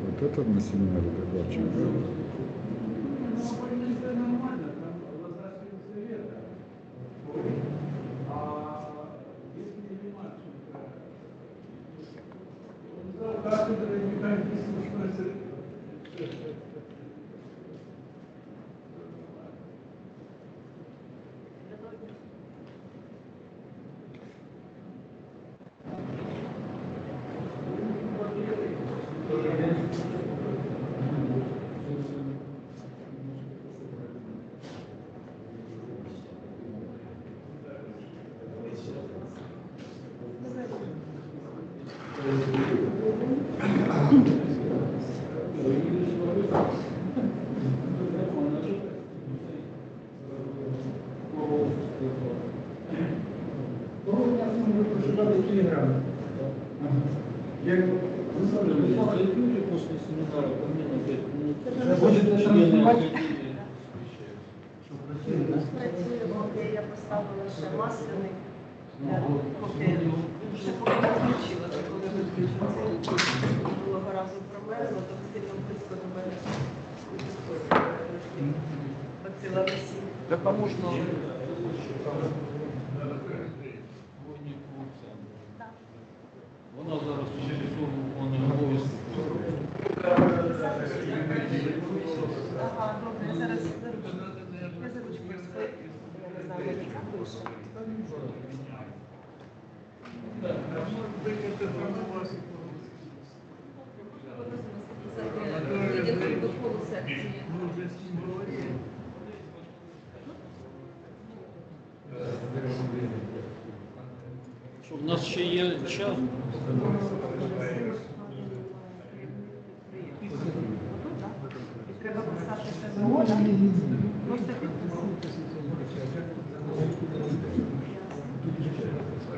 Вот это на семинаре докладчик. Я поставила ще масляний. Поки вже поки включила, Войник Олександр. Вона зараз у цьому виконує обов'язки. Що, в нас ще є час? Треба писати згода. Просто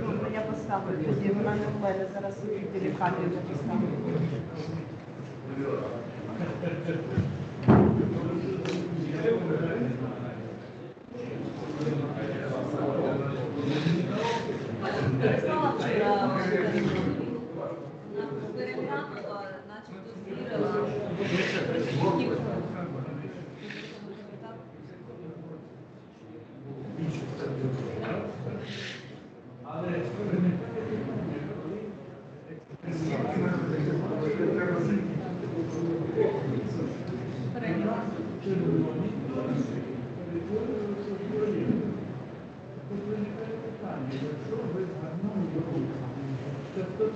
Добре, я поставлю тоді. Вона не в мене зараз відділі поставлю. Переглянула, начебто звірила. Переглянула. Так, так.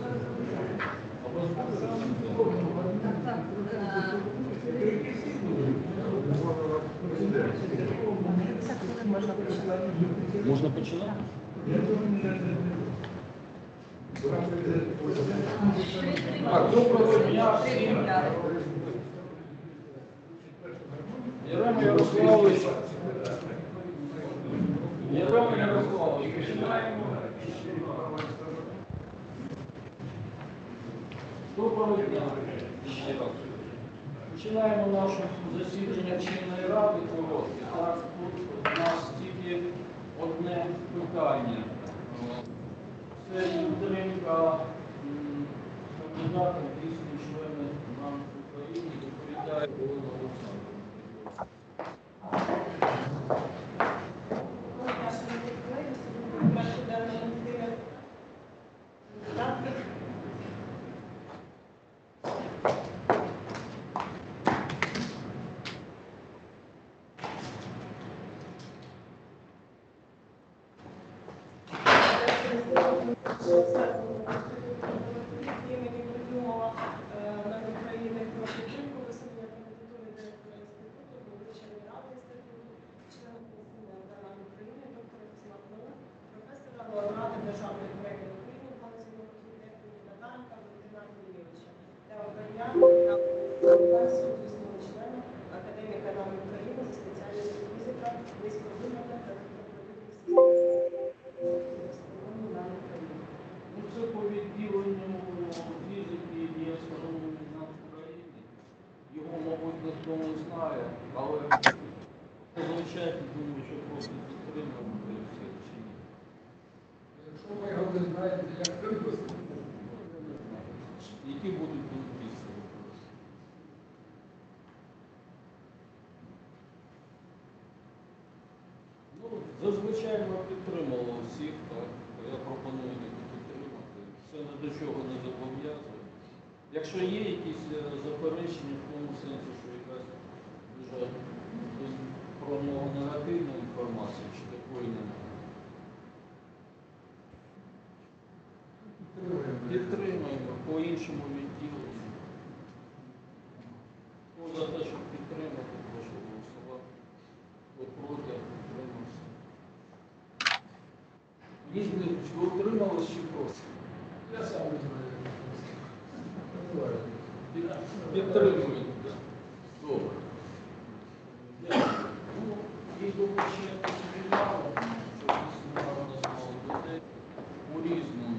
е, Можна починати. Так, доброго дня. Єрема Ярославович. Єрема Ярославович, починаємо. Доброго дня. Починаємо наше засідання чинної ради коротке. Так, тут у нас тільки одне питання. Це підтримка кандидата дійсно члени нам України доповідає Олена Які будуть з цього? Ну, зазвичай ми підтримали всіх, так. Я пропоную не підтримати. Це ні до чого не зобов'язує. Якщо є якісь е, заперечення в тому сенсі, що якась дуже про нього негативна інформація, чи такої немає. іншому відділенню. Хто за те, щоб підтримати, прошу голосувати. Хто проти, утримався. Різні, чи утримались, чи проти? Я сам не знаю. Під- Підтримують, так. Добре. Дякую. Ну, і думаю, що я посвідчав, що дійсно гарно знали людей у різному.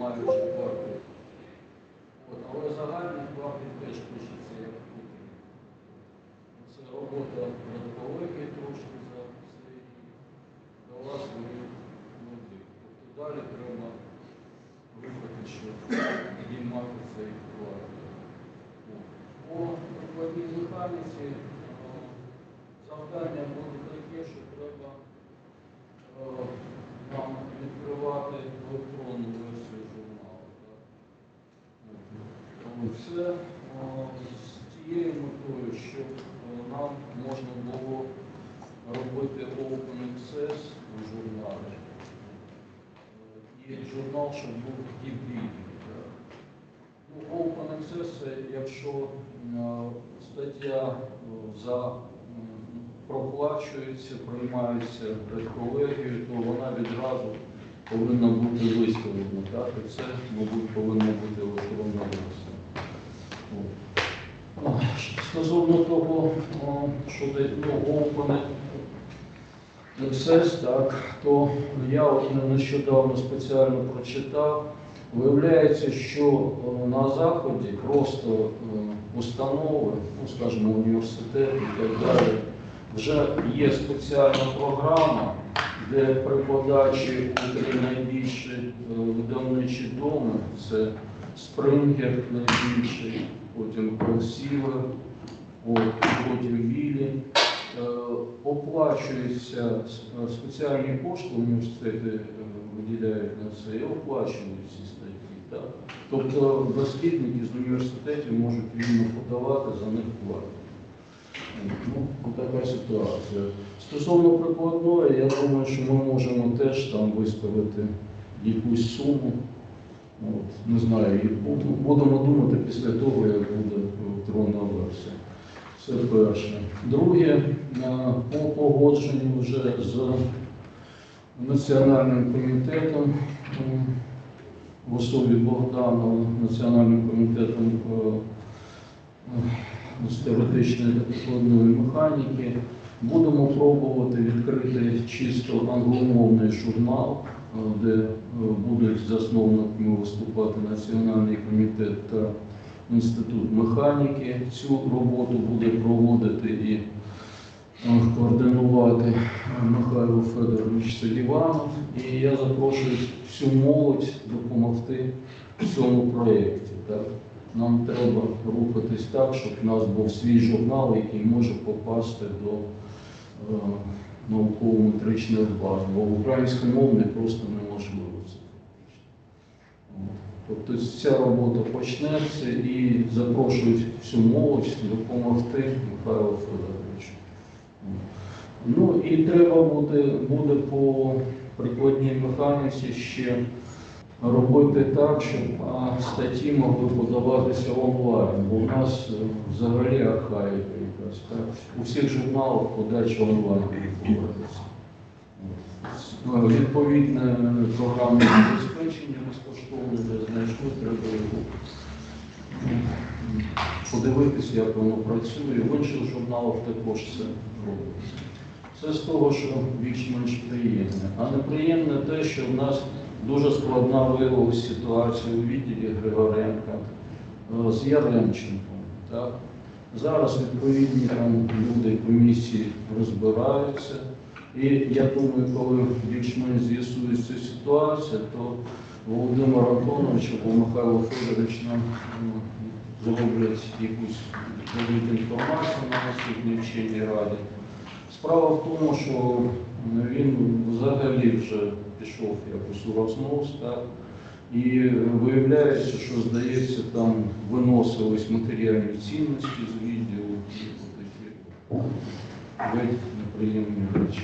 мають четверту. Але загальний платить теж пишеться як тут. Це робота колеги трошки за рік. Дала свої люди. Тобто далі треба рухати, щоб підіймати цей. От. По прикладній механіці е, завдання буде таке, що треба е, нам відкривати електронну версію журналу. так. От. Це е, з тією метою, щоб е, нам можна було робити open access у журналі. Е, І журнал, щоб був гібридний. Ну, Open access, це якщо е, стаття е, за проплачується, приймається редколегією, то вона відразу повинна бути виставлена. Так? І це, мабуть, повинна бути електронна версія. От. О, Стосовно того, о, що де- ну, Open так, то я от нещодавно спеціально прочитав. Виявляється, що на Заході просто е, установи, ну скажімо, університети і так далі, вже є спеціальна програма, де при подачі найбільші е, видавничі доми, це Спрингер найбільший, потім Сівер, Вілі. Е, Оплачуються спеціальні кошти університети е, виділяють на це і оплачують ці статті. Так? Тобто дослідники з університетів можуть вільно подавати, за них платять. Ну, така ситуація. Стосовно прикладної, я думаю, що ми можемо теж там виставити якусь суму. От, не знаю, будемо думати після того, як буде електронна версія. Це перше. Друге, е, по погодженню вже з Національним комітетом в особі Богданова, Національним комітетом е, е, з теоретичної та прикладної механіки. Будемо пробувати відкрити чисто англомовний журнал, е, де е, будуть засновниками виступати Національний комітет та Інститут механіки. Цю роботу буде проводити і е, координувати е, Михайло Федорович Селіванов. І я запрошую всю молодь допомогти в цьому проєкті. Так? Нам треба рухатись так, щоб в нас був свій журнал, який може попасти до е, науково-метричної бази, бо українськомовний просто неможливо це. Тобто ця робота почнеться і запрошують всю молодь допомогти Михайлу Федоровичу. Ну і треба буде, буде по прикладній механіці ще робити так, щоб статті могли подаватися онлайн, бо у нас е, взагалі архаїка якась. У всіх журналах подача онлайн відбувається. Е, Відповідне програмне забезпечення безкоштовне, знайшли, треба його подивитися, як воно працює. В інших журналах також це робиться. Це з того, що більш-менш приємне. А неприємне те, що в нас дуже складна виявилася ситуація у відділі Григоренка е, з Яремченком. Так? Зараз відповідні там люди комісії розбираються. І я думаю, коли більш-менш з'ясується ситуація, то Володимир Антонович або Михайло Федорович нам м, зроблять якусь дадуть інформацію на наступній вченій раді. Справа в тому, що він взагалі вже пішов якось у рознос, так? І виявляється, що, здається, там виносились матеріальні цінності з відділу такі геть неприємні речі.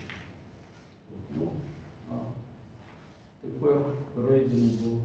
Тепер перейдемо до